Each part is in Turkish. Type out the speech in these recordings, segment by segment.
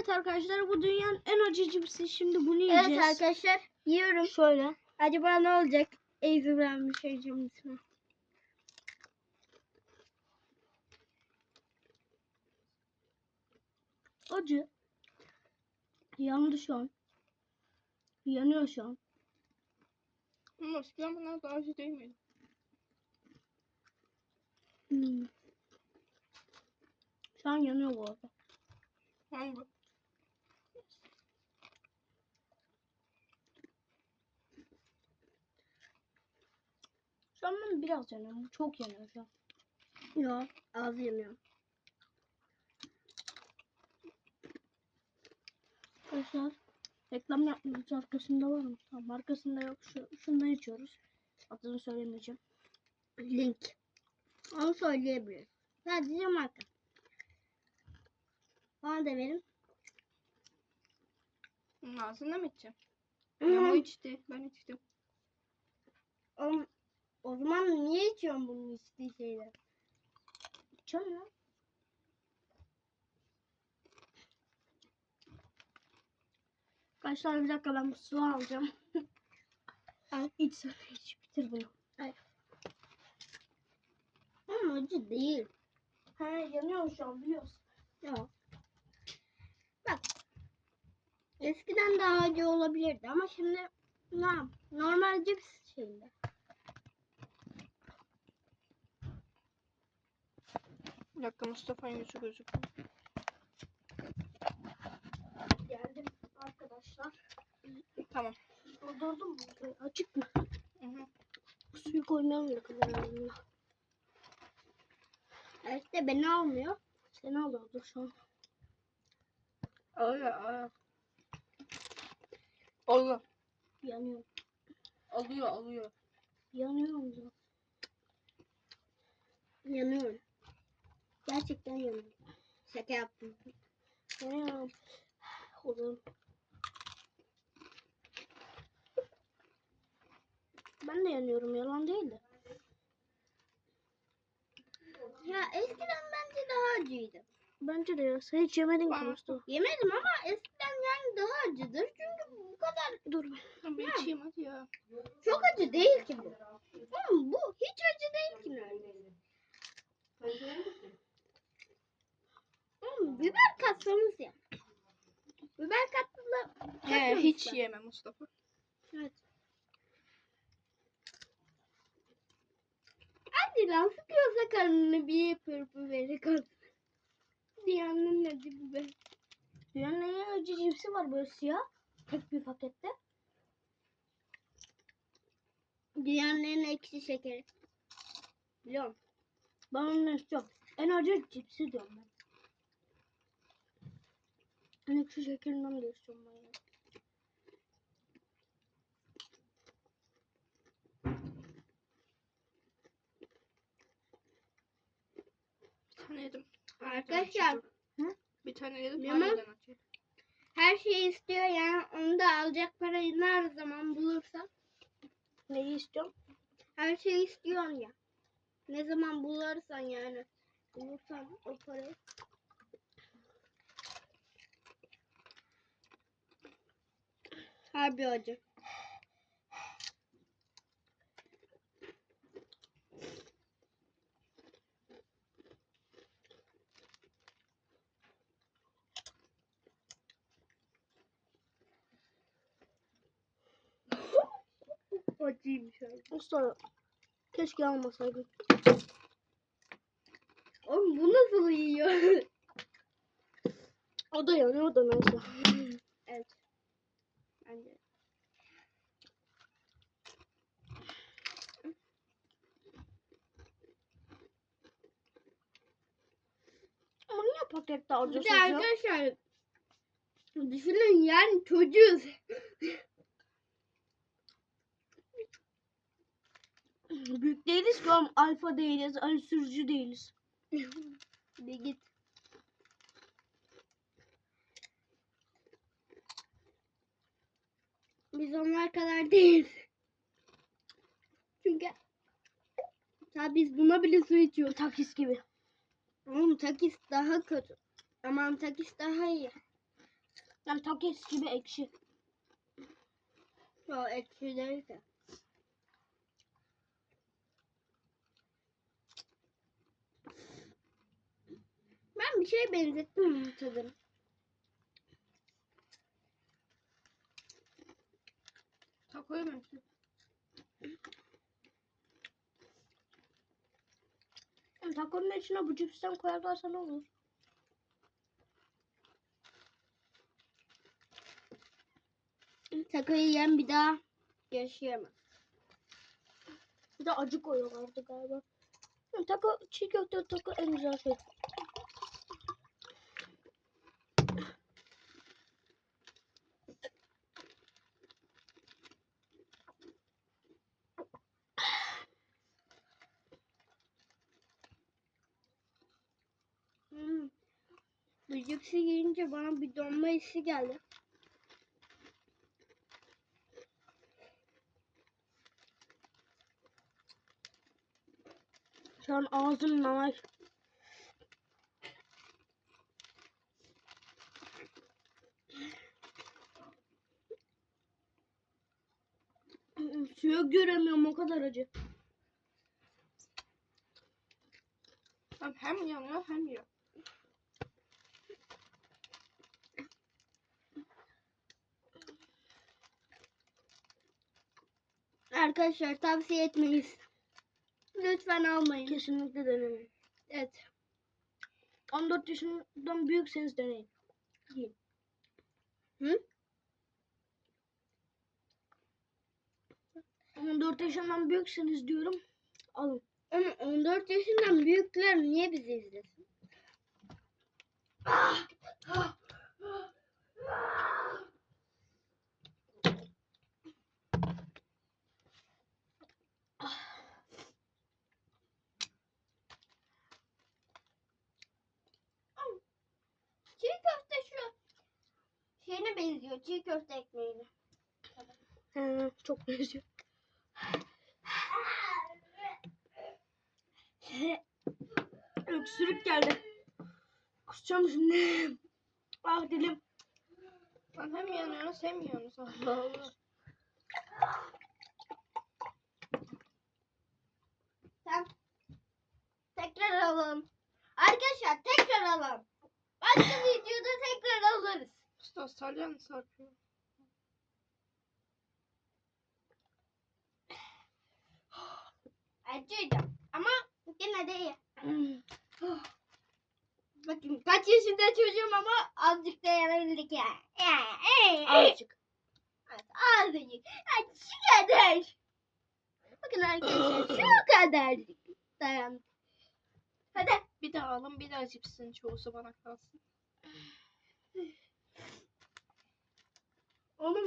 Evet arkadaşlar bu dünyanın en acı cipsi. Şimdi bunu yiyeceğiz. Evet arkadaşlar yiyorum. Şöyle. Acaba ne olacak? Ezberlenmiş hocam ismi. Acı. Yandı şu an. Yanıyor şu an. Ama eskiden bunlar daha acı değil miydi? Hmm. Şu an yanıyor bu arada. Hangi? Şu an ben biraz yanıyorum. Çok yanıyor şu an. Yok az yanıyor. Arkadaşlar reklam yapmıyoruz. Arkasında var mı? Tamam arkasında yok. Şu, şundan içiyoruz. Adını söylemeyeceğim. Link. Onu söyleyebiliriz. Sadece marka. Bana da verin. Bunun ağzında mı içeceğim? Ama o içti. Ben içtim. O, o zaman niye içiyorsun bunun içtiği şeyleri? İçiyorum ya. Arkadaşlar bir dakika ben su alacağım. Al. İç iç. Bitir bunu. Ama acı değil. He yanıyor şu an biliyorsun. Yok. Bak. Eskiden daha acı olabilirdi ama şimdi ne? Normal cips şeyinde. Bir dakika Mustafa'nın yüzü gözüküyor. Geldim arkadaşlar. Tamam. Doldurdum mu? Ee, Açık mı? Hı hı. Suyu koymam bile kameranın İşte beni almıyor. Seni alıyordu şu an. Alıyor alıyor. Alıyor. Yanıyor. Alıyor alıyor. Yanıyorum zaten. Yanıyorum. Gerçekten yanıyorum. Şaka yaptım. Yanıyorum. Oğlum. Ben de yanıyorum yalan değil de. Ya eskiden bence daha acıydı. Bence de ya. Sen hiç yemedin ki Mustafa. Yemedim ama eskiden yani daha acıdır. Çünkü bu kadar Dur. Ben Ya. içeyim hadi ya. çok acı değil ki bu. Oğlum bu hiç acı değil ki neredeyse. Oğlum biber katsanız ya. Biber He, hiç yeme Mustafa. Evet. Hadi lan sıkıyorsa karnını bir pırpı verir kalsın. Dünyanın acı biber. Dünyanın en acı cipsi var böyle siyah. Tek bir pakette. Dünyanın en ekşi şekeri. Biliyorum. Ben onu istiyorum. En acı cipsi diyorum ben. En ekşi şekerinden de istiyorum ben tane yedim. Arkadaşlar Bir tane yedim. Acı. her şeyi istiyor yani onu da alacak parayı ne zaman bulursa. Neyi istiyorum? Her şeyi istiyorsun ya. Ne zaman bulursan yani. Bulursan o parayı. Harbi acı. Mustafa keşke almasaydın. Oğlum bu nasıl yiyor? O da yanıyor o da neyse. evet. Bence. Ama niye pakette Bir alacağız de arkadaşlar düşünün yani çocuğuz. Büyük değiliz ki oğlum. Alfa değiliz. Ali sürücü değiliz. Bir git. Biz onlar kadar değiliz. Çünkü ya biz buna bile su içiyoruz. Takis gibi. Oğlum takis daha kötü. Aman takis daha iyi. Yani takes gibi ekşi. O ekşi değil ki. Ben bir şeye benzettim. Takoya benziyor. Yani takonun içine bu cipsten koyarlarsa ne olur? Takoyu yiyen bir daha yaşayamaz. Bir de acı koyuyorlardı galiba. Taco, çiğ köfte taco en güzel şey. Hmm. Bu cipsi yiyince bana bir donma hissi geldi. Şu an ağzım nar. Suyu göremiyorum o kadar acı. Hem yanıyor hem yiyor. Arkadaşlar tavsiye etmeyiz. Lütfen almayın. Kesinlikle denemeyin. Evet. 14 yaşından büyükseniz deneyin. Hı? 14 yaşından büyükseniz diyorum. Alın. Ama 14 yaşından büyükler niye bizi izlesin? Çiğ köfte şu şeyine benziyor. Çiğ köfte ekmeğine. He, çok benziyor. Öksürük geldi. Kusacağım şimdi. Ah dilim. Lan hem yanıyorsunuz hem. Allah Allah. Tamam. Tekrar alalım. Arkadaşlar tekrar alalım. Başka Usta salyan sarpıyor. Acıydı. Ama gene de iyi. Bakın kaç yaşında çocuğum ama azıcık dayanabildik ya. Ya, ey, ey. Azıcık. Evet, Azıcık. Ya, şu kadar. Bakın arkadaşlar şu kadar dayandık. Hadi. Bir daha alın bir daha cipsin çoğusu bana kalsın.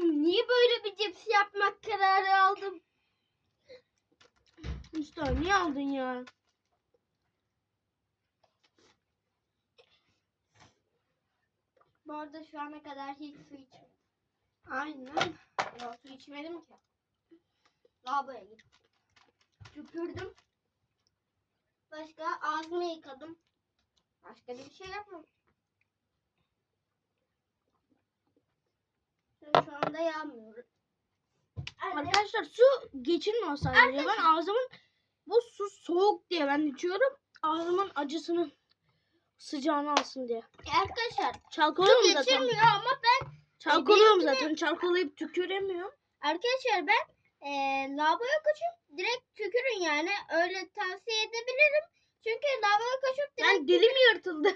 Niye böyle bir cips yapmak kararı aldım? Mustafa niye aldın ya? Bu arada şu ana kadar hiç su içmedim. Aynen. Ya su içmedim ki. Lavaboya gittim. Tükürdüm. Başka ağzımı yıkadım. Başka bir şey yapmadım. Şu anda yanmıyorum. Anne, Arkadaşlar su geçirmiyor sadece. Ben ağzımın bu su soğuk diye ben içiyorum. Ağzımın acısını sıcağını alsın diye. arkadaşlar su Çalkalıyorum zaten. geçirmiyor ama ben Çalkalıyorum benimkine- zaten. Çalkalayıp tüküremiyorum. arkadaşlar ben eee lavaboya koşup direkt tükürün yani. Öyle tavsiye edebilirim. Çünkü lavaboya koşup direkt Ben dilim yırtıldı.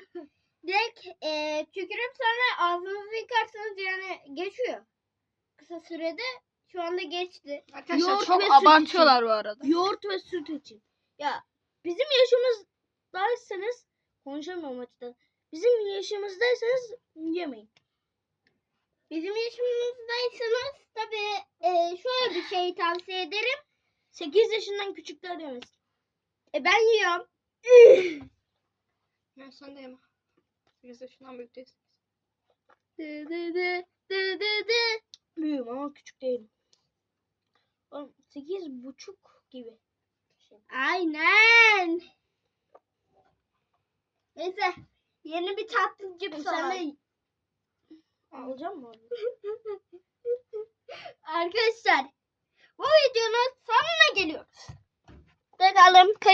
Eee tükürüp sonra ağzınızı yıkarsanız yani geçiyor. Kısa sürede şu anda geçti. Arkadaşlar Yoğurt çok ve abartıyorlar bu arada. Yoğurt ve süt için. Ya bizim yaşımızdaysanız konuşamıyorum açıkçası. Bizim yaşımızdaysanız yemeyin. Bizim yaşımızdaysanız tabii eee, şöyle bir şey tavsiye ederim. 8 yaşından küçükler yemesin. E, ben yiyorum. Ben sen de yeme. 8 yaşından büyük değilsin. Dı dı dı dı dı dı. Büyüğüm ama küçük değilim. Oğlum 8 buçuk gibi. Aynen. Neyse yeni bir tatlı cips alalım. de Alacağım mı? Arkadaşlar bu videonun sonuna geliyoruz. Bakalım